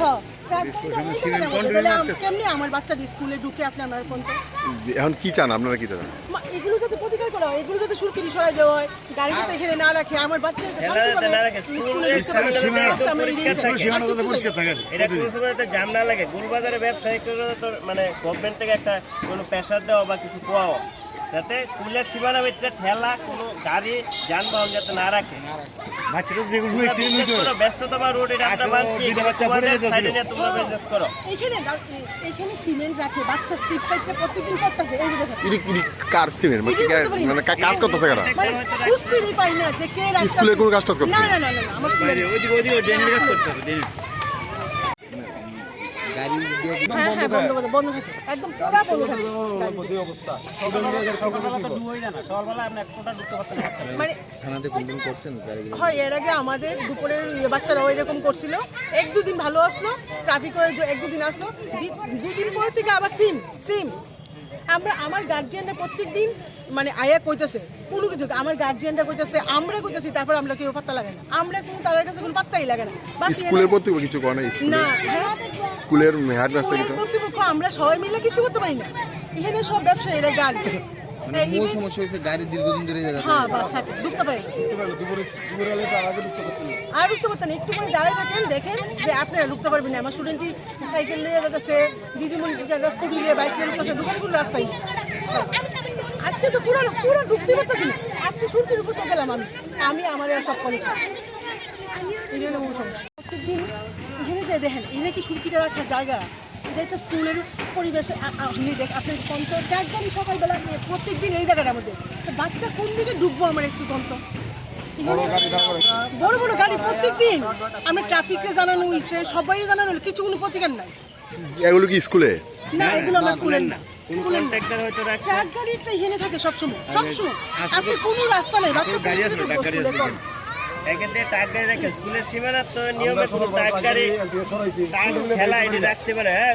হ্যাঁ আমার বাচ্চা স্কুলে ঢুকে আপনি আমার কোন এখন কি চান? আপনারা কি চান? এগুলো যাতে প্রতিকার করা হয় এগুলো যাতে সুরকিরি সরাই দেওয়া হয় গাড়ি যাতে এখানে না রাখে আমার বাচ্চা না রাখে। না। জাম না লাগে। গুলবাজারে ব্যবসায়িক তো মানে গভর্নমেন্ট থেকে একটা কোনো প্রেশার দেওয়া বা কিছু কোয়াও যাতে স্কুলের সীমানা ভিতরে ঠেলা কোনো গাড়ি যানবাহন যাতে না রাখে। বাচ্চারা যেগুলো অ্যাক্সিডেন্ট হইতো বিশেষ করে রোড এটা আমরা মানছি দুইটা বাচ্চা পড়ে সাইডে নিয়ে তোমরা বিজনেস করো। এইখানে এইখানে সিমেন্ট রাখে বাচ্চা স্টিক টাইপটা প্রতিদিন করতেছে। এই দেখো। ইরি ইনি কার সিমেন্ট মানে। মানে কাজ করতেছে কারা? মানে খুশকিরি পাই না যে কে রাখছে স্কুলে কোনো কাজ টাজ করছে না না? না। না আমার স্কুলে ওই ওই ডেনির কাজ করতে হবে গাড়ি দিয়ে হ্যাঁ হ্যাঁ বন্ধ করে বন্ধ থাকে একদম পুরো বন্ধ থাকে। মানে থানাতে কমপ্লেন করছেন হয় এর আগে আমাদের দুপুরের ইয়ে বাচ্চারা ওই রকম করছিল। এক দুদিন ভালো আসলো ট্রাফিক এক দুদিন আসলো। দি- দুদিন পরে থেকে আবার সিম সিম আমরা আমার গার্জিয়ানরা প্রত্যেক দিন মানে আয়া কইতেছে কোনো কিছু আমার গার্জিয়ানরা কইতেছে আমরা কইতেছি তারপর আমরা কেউ পাত্তা লাগে না আমরা কোনো তাদের কাছে কোনো পাত্তাই লাগে না স্কুলের প্রতি কিছু করে না না স্কুলের হ্যাঁ হেডমাস্টার স্কুলের কিছু কর্তৃপক্ষ আমরা সবাই মিলে কিছু করতে পারি না এখানে সব ব্যবসায়ীরা গাড়ি মানে মূল সমস্যা হয়েছে গাড়ি দীর্ঘদিন ধরে হ্যাঁ বাস থাকে ঢুকতে পারি আর ঢুকতে পারতেন একটু করে দাঁড়ায় থাকেন দেখেন যে আপনারা ঢুকতে পারবেন না আমার স্টুডেন্টই সাইকেল নিয়ে যাচ্ছে দিদিমণি স্কুটি নিয়ে বাইক নিয়ে ঢুকতেছে। আজকে তো পুরো পুরো ঢুকতে পারতেছি না। আজকে শুরুটির উপর তো গেলাম আমি। আমি আমার সব কলে এই জন্য সমস্যা প্রত্যেকদিন এখানে যে দেখেন এখানে কি সুরকিটা রাখার জায়গা? এটা একটা স্কুলের পরিবেশে আপনি দেখ আপনি কন্ত ট্যাগ সকালবেলা প্রত্যেক দিন এই জায়গাটার মধ্যে। তো বাচ্চা কোন দিকে ঢুকবো আমার একটু কন্ত বড় বড় গাড়ি প্রত্যেক দিন আমরা ট্রাফিককে জানানো হয়েছে সবাই জানানো কিছু কোনো প্রতিকার নাই? এগুলো কি স্কুলে? না এগুলো আমার স্কুলের না। কোন স্কুলের না কন্ট্রাক্টর হয়তো রাখছে। ট্রাক গাড়ি একটা এখানে থাকে সবসময় সবসময়। আপনি কোনো রাস্তা নেই বাচ্চা গাড়ি আসবে, ট্রাক গাড়ি স্কুলে এক্ষেত্রে টাক গাড়ি রাখে স্কুলের সীমানা তো নিয়মে কোনো গাড়ি খেলা এটি রাখতে পারে হ্যাঁ।